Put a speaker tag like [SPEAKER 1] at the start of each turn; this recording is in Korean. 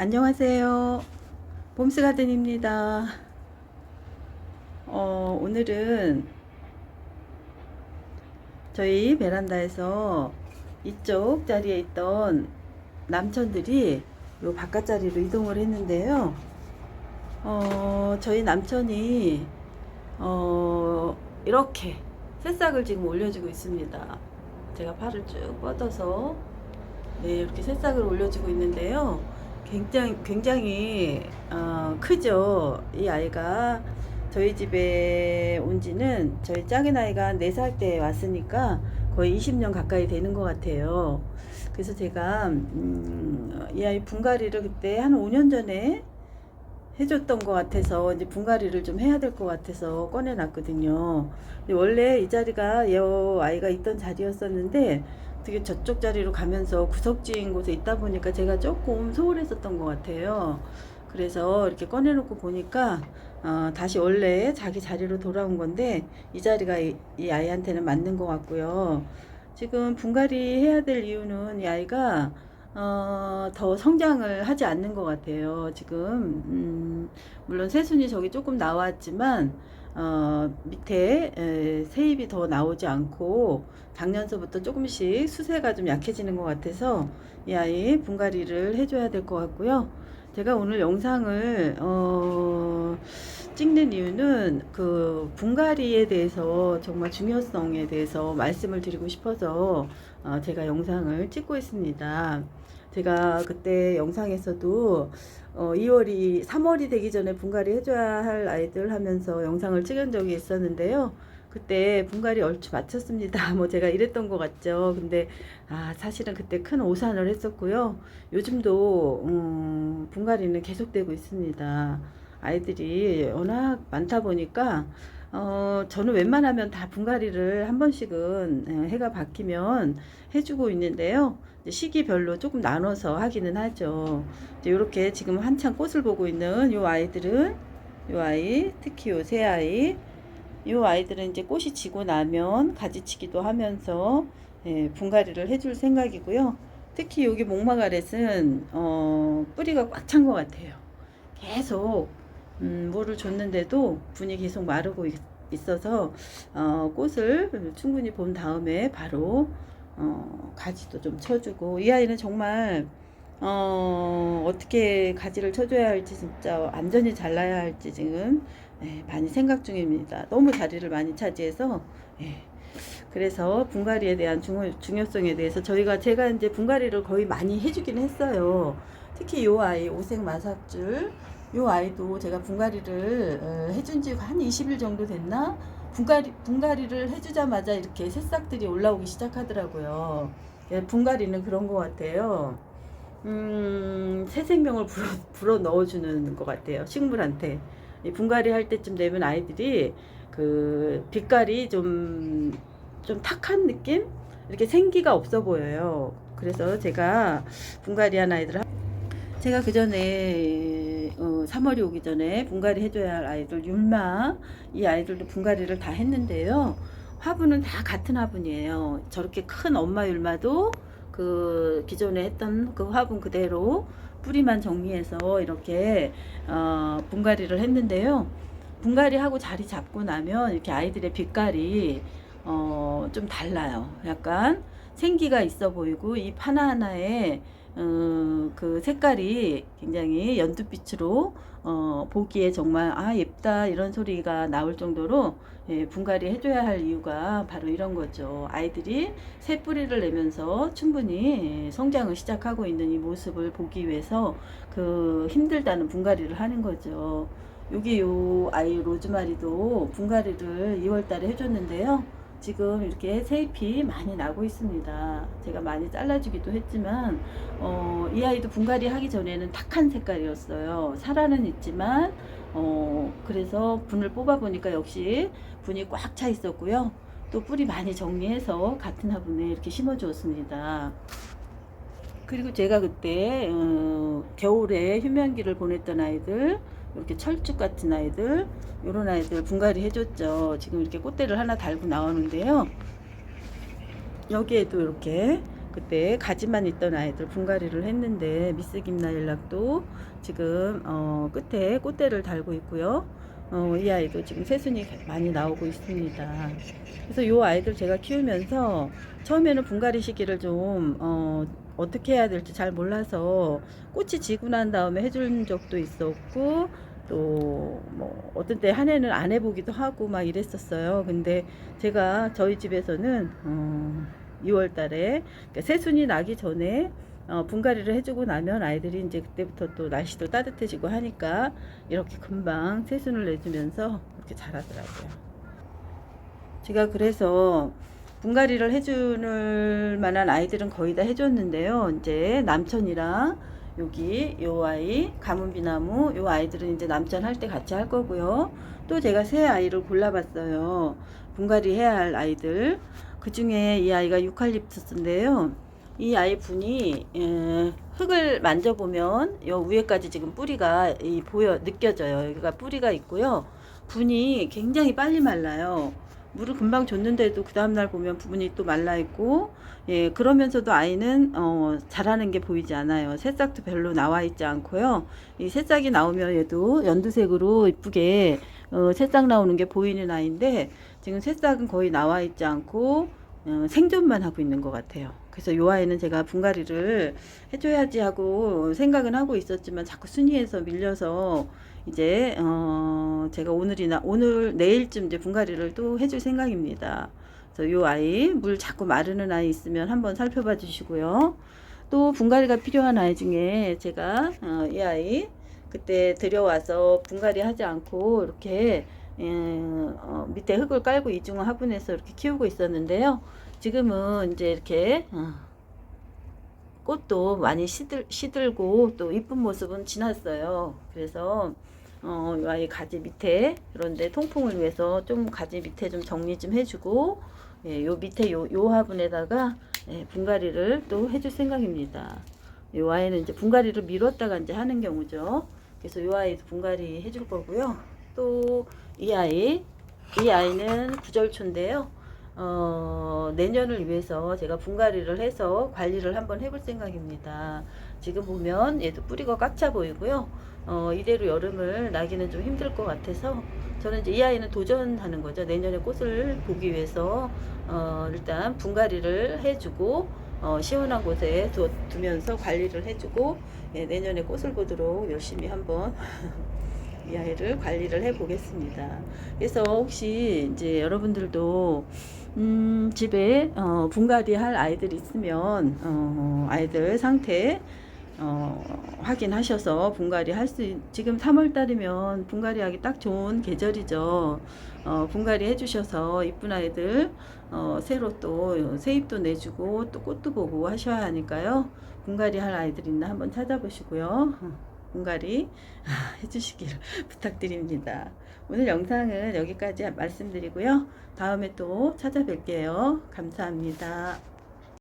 [SPEAKER 1] 안녕하세요. 봄스가든입니다. 어, 오늘은 저희 베란다에서 이쪽 자리에 있던 남천들이 요 바깥 자리로 이동을 했는데요. 어, 저희 남천이 어, 이렇게 새싹을 지금 올려주고 있습니다. 제가 팔을 쭉 뻗어서 네, 이렇게 새싹을 올려주고 있는데요. 굉장히, 굉장히, 어, 크죠. 이 아이가 저희 집에 온 지는 저희 작은 아이가 4살 때 왔으니까 거의 20년 가까이 되는 것 같아요. 그래서 제가, 음, 이 아이 분갈이를 그때 한 5년 전에 해줬던 것 같아서 이제 분갈이를 좀 해야 될 것 같아서 꺼내놨거든요. 원래 이 자리가 이 아이가 있던 자리였었는데 되게 저쪽 자리로 가면서 구석진 곳에 있다 보니까 제가 조금 소홀했었던 것 같아요. 그래서 이렇게 꺼내놓고 보니까 어, 다시 원래 자기 자리로 돌아온 건데 이 자리가 이, 이 아이한테는 맞는 것 같고요. 지금 분갈이 해야 될 이유는 이 아이가 어, 더 성장을 하지 않는 것 같아요. 지금 음, 물론 새순이 저기 조금 나왔지만 어, 밑에 에, 새잎이 더 나오지 않고 작년서부터 조금씩 수세가 좀 약해지는 것 같아서 이 아이 분갈이를 해줘야 될 것 같고요. 제가 오늘 영상을 어, 찍는 이유는 그 분갈이에 대해서 정말 중요성에 대해서 말씀을 드리고 싶어서 어, 제가 영상을 찍고 있습니다. 제가 그때 영상에서도 어, 2월이 3월이 되기 전에 분갈이 해줘야 할 아이들 하면서 영상을 찍은 적이 있었는데요. 그때 분갈이 얼추 마쳤습니다. 뭐 제가 이랬던 것 같죠. 근데 아 사실은 그때 큰 오산을 했었고요. 요즘도 음, 분갈이는 계속되고 있습니다. 아이들이 워낙 많다 보니까 어, 저는 웬만하면 다 분갈이를 한 번씩은 예, 해가 바뀌면 해주고 있는데요. 시기별로 조금 나눠서 하기는 하죠. 이렇게 지금 한창 꽃을 보고 있는 요 아이들은 요 아이, 특히 요 세 아이, 요 아이들은 이제 꽃이 지고 나면 가지치기도 하면서 예, 분갈이를 해줄 생각이고요. 특히 여기 목마가렛은 어, 뿌리가 꽉 찬 것 같아요. 계속 음, 물을 줬는데도 분이 계속 마르고 있, 있어서 어, 꽃을 충분히 본 다음에 바로 어, 가지도 좀 쳐주고 이 아이는 정말 어, 어떻게 가지를 쳐줘야 할지 진짜 안전히 잘라야 할지 지금 예, 많이 생각 중입니다. 너무 자리를 많이 차지해서 예. 그래서 분갈이에 대한 중요, 중요성에 대해서 저희가 제가 이제 분갈이를 거의 많이 해주긴 했어요. 특히 요 아이 오색 마삭줄 요 아이도 제가 분갈이를 어, 해준 지 한 20일 정도 됐나? 분갈이, 분갈이를 해주자마자 이렇게 새싹들이 올라오기 시작하더라고요. 예, 분갈이는 그런 것 같아요. 음, 새 생명을 불어, 불어 넣어주는 것 같아요. 식물한테. 이 분갈이 할 때쯤 되면 아이들이 그 빛깔이 좀, 좀 탁한 느낌? 이렇게 생기가 없어 보여요. 그래서 제가 분갈이 한 아이들, 제가 그 전에, 어, 3월이 오기 전에 분갈이 해줘야 할 아이들, 율마, 이 아이들도 분갈이를 다 했는데요. 화분은 다 같은 화분이에요. 저렇게 큰 엄마 율마도 그 기존에 했던 그 화분 그대로 뿌리만 정리해서 이렇게 어, 분갈이를 했는데요. 분갈이 하고 자리 잡고 나면 이렇게 아이들의 빛깔이 어, 좀 달라요. 약간 생기가 있어 보이고 잎 하나하나에 어, 그 색깔이 굉장히 연두빛으로 어, 보기에 정말 아 예쁘다 이런 소리가 나올 정도로 예, 분갈이 해줘야 할 이유가 바로 이런 거죠. 아이들이 새 뿌리를 내면서 충분히 예, 성장을 시작하고 있는 이 모습을 보기 위해서 그 힘들다는 분갈이를 하는 거죠. 여기 요 아이 로즈마리도 분갈이를 2월 달에 해줬는데요. 지금 이렇게 새잎이 많이 나고 있습니다. 제가 많이 잘라주기도 했지만, 어, 이 아이도 분갈이 하기 전에는 탁한 색깔이었어요. 살아는 있지만, 어, 그래서 분을 뽑아보니까 역시 분이 꽉 차 있었고요. 또 뿌리 많이 정리해서 같은 화분에 이렇게 심어주었습니다. 그리고 제가 그때 어, 겨울에 휴면기를 보냈던 아이들 이렇게 철쭉 같은 아이들 이런 아이들 분갈이 해줬죠. 지금 이렇게 꽃대를 하나 달고 나오는데요. 여기에도 이렇게 그 그때 가지만 있던 아이들 분갈이를 했는데 미스 김나일락도 지금 어, 끝에 꽃대를 달고 있고요. 어, 이 아이도 지금 새순이 많이 나오고 있습니다. 그래서 이 아이들 제가 키우면서 처음에는 분갈이 시기를 좀 어, 어떻게 해야 될지 잘 몰라서 꽃이 지고 난 다음에 해준 적도 있었고 또 뭐 어떤 때 한 해는 안 해보기도 하고 막 이랬었어요. 근데 제가 저희 집에서는 어, 2월 달에 그러니까 새순이 나기 전에 어, 분갈이를 해주고 나면 아이들이 이제 그때부터 또 날씨도 따뜻해지고 하니까 이렇게 금방 새순을 내주면서 이렇게 자라더라고요. 제가 그래서 분갈이를 해줄 만한 아이들은 거의 다 해줬는데요. 이제 남천이랑 여기 요 아이 가문비나무 요 아이들은 이제 남천 할 때 같이 할 거고요. 또 제가 새 아이를 골라봤어요. 분갈이 해야 할 아이들. 그 중에 이 아이가 유칼립투스인데요. 이 아이 분이 에, 흙을 만져보면 요 위에까지 지금 뿌리가 이 보여 느껴져요. 여기가 뿌리가 있고요. 분이 굉장히 빨리 말라요. 물을 금방 줬는데도 그 다음날 보면 부분이 또 말라 있고 예 그러면서도 아이는 어 자라는 게 보이지 않아요. 새싹도 별로 나와 있지 않고요. 이 새싹이 나오면 얘도 연두색으로 이쁘게 어 새싹 나오는 게 보이는 아이인데 지금 새싹은 거의 나와 있지 않고 어, 생존만 하고 있는 것 같아요. 그래서 요 아이는 제가 분갈이를 해줘야지 하고 생각은 하고 있었지만 자꾸 순위에서 밀려서 이제 어 제가 오늘이나 오늘 내일쯤 이제 분갈이를 또 해줄 생각입니다. 그래서 요 아이 물 자꾸 마르는 아이 있으면 한번 살펴봐 주시고요. 또 분갈이가 필요한 아이 중에 제가 어, 이 아이 그때 들여와서 분갈이 하지 않고 이렇게 예, 어, 밑에 흙을 깔고 이중 화분에서 이렇게 키우고 있었는데요. 지금은 이제 이렇게 어, 꽃도 많이 시들, 시들고 또 이쁜 모습은 지났어요. 그래서 어, 이 아이 가지 밑에 그런데 통풍을 위해서 좀 가지 밑에 좀 정리 좀 해주고 예, 요 밑에 요, 요 화분에다가 예, 분갈이를 또 해줄 생각입니다. 요 아이는 이제 분갈이를 미뤘다가 이제 하는 경우죠. 그래서 요 아이도 분갈이 해줄 거고요. 또 이 아이, 이 아이는 구절초인데요. 어, 내년을 위해서 제가 분갈이를 해서 관리를 한번 해볼 생각입니다. 지금 보면 얘도 뿌리가 꽉 차 보이고요. 어, 이대로 여름을 나기는 좀 힘들 것 같아서 저는 이제 이 아이는 도전하는 거죠. 내년에 꽃을 보기 위해서 어, 일단 분갈이를 해주고 어, 시원한 곳에 두, 두면서 관리를 해주고 예, 내년에 꽃을 보도록 열심히 한번 이 아이를 관리를 해 보겠습니다. 그래서 혹시 이제 여러분들도 음, 집에 어, 분갈이 할 아이들 있으면 어, 아이들 상태 어, 확인하셔서 분갈이 할 수 지금 3월 달이면 분갈이 하기 딱 좋은 계절이죠. 어, 분갈이 해주셔서 이쁜 아이들 어, 새로 또 새잎도 내주고 또 꽃도 보고 하셔야 하니까요. 분갈이 할 아이들 있나 한번 찾아보시고요. 분갈이 해주시기를 부탁드립니다. 오늘 영상은 여기까지 말씀드리고요. 다음에 또 찾아뵐게요. 감사합니다.